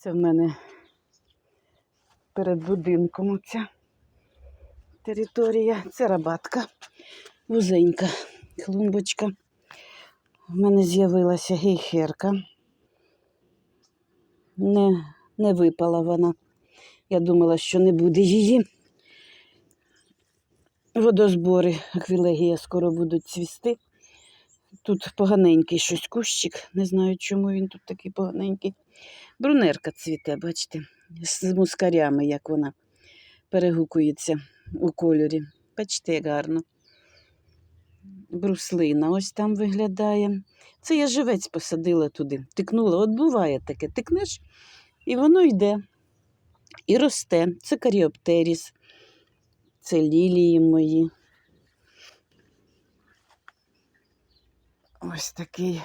Це в мене перед будинком оця територія. Це рабатка, вузенька клумбочка. В мене з'явилася гейхерка. Не, не випала вона. Я думала, що не буде її. Водозбори аквілегія скоро будуть цвісти. Тут поганенький щось кущик. Не знаю, чому він тут такий поганенький. Брунерка цвіте, бачите, з мускарями, як вона перегукується у кольорі. Бачите, як гарно. Бруслина ось там виглядає. Це я живець посадила туди, тикнула. От буває таке, тикнеш, і воно йде. І росте. Це каріоптеріс, це лілії мої. Ось такий.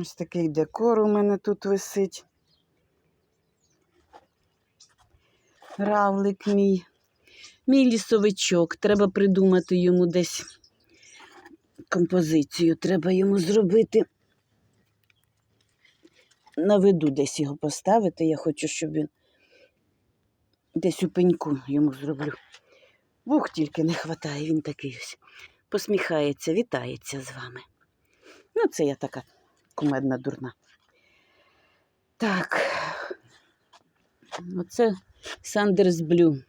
Ось такий декор у мене тут висить. Равлик мій. Мій лісовичок. Треба придумати йому десь композицію. Треба йому зробити. На виду десь його поставити. Я хочу, щоб він десь у пеньку йому зроблю. Вух тільки не хватає, він такий ось. Посміхається, вітається з вами. Ну, це я така кумедна дурна. Так. Оце Сандерс Блю.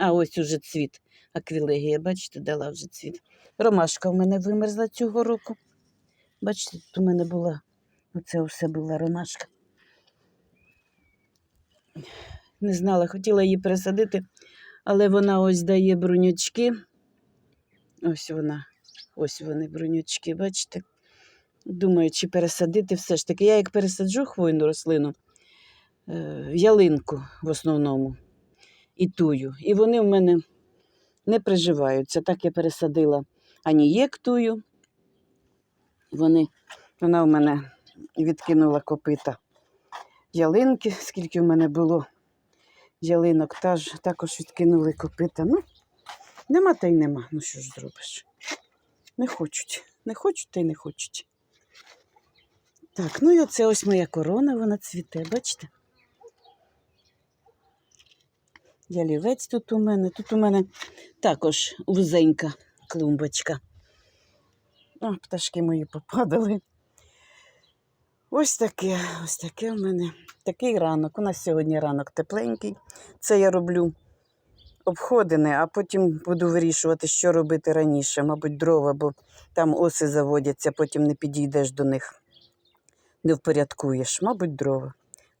А ось уже цвіт. Аквілегія, бачите, дала вже цвіт. Ромашка в мене вимерзла цього року. Бачите, тут у мене була, оце все була ромашка. Не знала, хотіла її пересадити, але вона ось дає брунючки. Ось вона, ось вони брунючки, бачите? Думаю, чи пересадити все ж таки. Я як пересаджу хвойну рослину, е, ялинку в основному, і тую. І вони в мене не приживаються. Так я пересадила анієк тую. Вони, вона в мене відкинула копита ялинки, скільки в мене було ялинок, та ж також відкинули копита. Ну, нема та й нема. Ну що ж зробиш? Не хочуть. Не хочуть та й не хочуть. Так, ну і оце ось моя корона, вона цвіте, бачите? Ялівець тут у мене. Тут у мене також вузенька клумбочка. О, пташки мої попадали. Ось таке, ось таке у мене. Такий ранок. У нас сьогодні ранок тепленький. Це я роблю обходини, а потім буду вирішувати, що робити раніше. Мабуть, дрова, бо там оси заводяться, потім не підійдеш до них, не впорядкуєш. Мабуть, дрова.